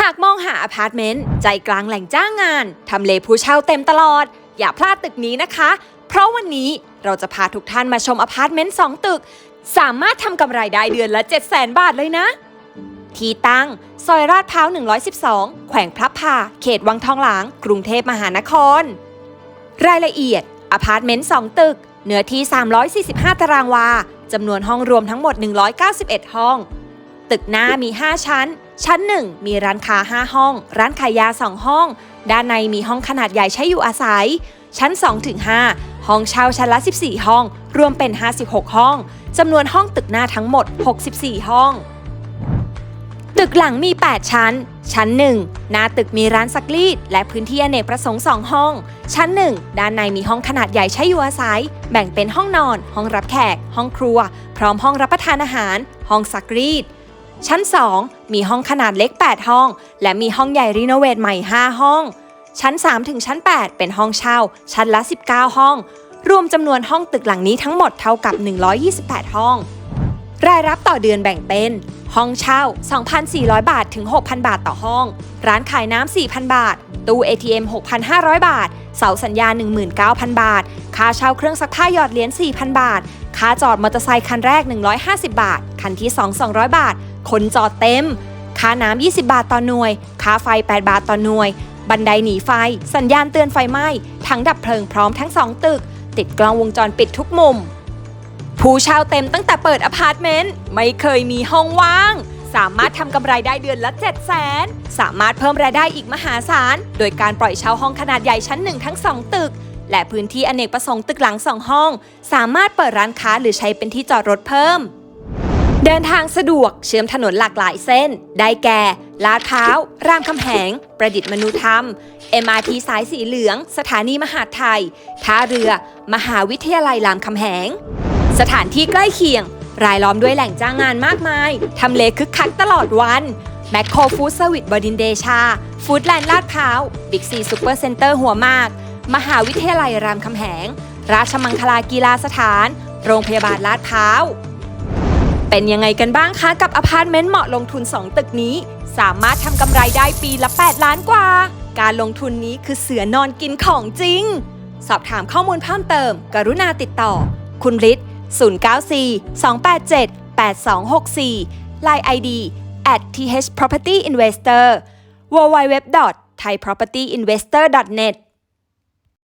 หากมองหาอพาร์ตเมนต์ใจกลางแหล่งจ้างงานทำเลผู้เช่าเต็มตลอด อย่าพลาดตึกนี้นะคะ เพราะวันนี้เราจะพาทุกท่านมาชมอพาร์ตเมนต์2ตึก สามารถทำกำไรได้เดือนละ 7 0 0 0 0 0 บาทเลยนะ ที่ตั้ง ซอยลาดพร้าว 112 แขวงพระพา เขตวังทองหลาง กรุงเทพมหานคร รายละเอียดอพาร์ตเมนต์2ตึก เนื้อที่ 345 ตารางวาจำนวนห้องรวมทั้งหมด 191 ห้อง ตึกหน้ามี 5 ชั้น ชั้น 1 มีร้านค้า 5 ห้อง ร้านขายยา 2 ห้อง ด้านในมีห้องขนาดใหญ่ใช้อยู่อาศัย ชั้น2-5ห้องเช่าชั้นละ 14 ห้อง รวมเป็น 56 ห้อง จำนวนห้องตึกหน้าทั้งหมด 64 ห้อง ตึกหลังมี 8 ชั้น ชั้น 1 หน้าตึกมีร้านซักรีด และพื้นที่อเนกประสงค์ 2 ห้อง ชั้น 1 ด้านในมีห้องขนาดใหญ่ใช้อยู่อาศัย แบ่งเป็นห้องนอน ห้องรับแขก ห้องครัว พร้อมห้องรับประทานอาหาร ห้องซักรีด ชั้น 2 มีห้องขนาดเล็ก 8 ห้อง และมีห้องใหญ่รีโนเวทใหม่ 5 ห้อง ชั้น 3 ถึงชั้น 8 เป็นห้องเช่า ชั้นละ 19 ห้อง รวมจำนวนห้องตึกหลังนี้ทั้งหมดเท่ากับ 128 ห้อง รายรับต่อเดือนแบ่งเป็น ห้องเช่า 2,400 บาทถึง 6,000 บาทต่อห้อง ร้านขายน้ำ 4,000 บาท ตู้ ATM 6,500 บาท เสาสัญญา 19,000 บาท ค่าเช่าเครื่องซักผ้าหยอดเหรียญ4,000 บาท ค่าจอดมอเตอร์ไซค์คันแรก 150 บาท คันที่ 2 200 บาท คนจอดเต็ม ค่าน้ำ 20 บาทต่อหน่วย ค่าไฟ 8 บาทต่อหน่วย บันไดหนีไฟ สัญญาณเตือนไฟไหม้ถังดับเพลิงพร้อมทั้ง2ตึก ติดกล้องวงจรปิดทุกมุม ผู้เช่าเต็มตั้งแต่เปิดอพาร์ตเมนต์ ไม่เคยมีห้องว่าง สามารถทำกำไรได้เดือนละ 7 0 0 0 0 0 สามารถเพิ่มรายได้อีกมหาศาล โดยการปล่อยเช่าห้องขนาดใหญ่ชั้น1ทั้ง2ตึกและพื้นที่อเนกประสงค์ตึกหลัง2ห้อง สามารถเปิดร้านค้าหรือใช้เป็นที่จอดรถเพิ่ม เดินทางสะดวกเชื่อมถนนหลากหลายเส้น ได้แก่ ลาดพร้าว รามคำแหง ประดิษฐ์มนุธรรม MRT สายสีเหลือง สถานีมหาดไทย ท่าเรือ มหาวิทยาลัยรามคำแหง สถานที่ใกล้เคียง รายล้อมด้วยแหล่งจ้างงานมากมาย ทำเลคึกคักตลอดวันแมคโครฟู้ดเซอร์วิสบดินเดชา ฟู้ดแลนด์ลาดพร้าวบิ๊กซีซูเปอร์เซ็นเตอร์หัวมาก มหาวิทยาลัยรามคำแหง ราชมังคลากีฬาสถาน โรงพยาบาลลาดพร้าว เป็นยังไงกันบ้างคะกับอพาร์ตเมนต์เหมาะลงทุน 2 ตึกนี้ สามารถทำกำไรได้ปีละ 8 ล้านกว่า การลงทุนนี้คือเสือนอนกินของจริง สอบถามข้อมูลเพิ่มเติม กรุณาติดต่อ คุณฤทธิ์094 287 8264 Line ID at th property investor www thaipropertyinvestor net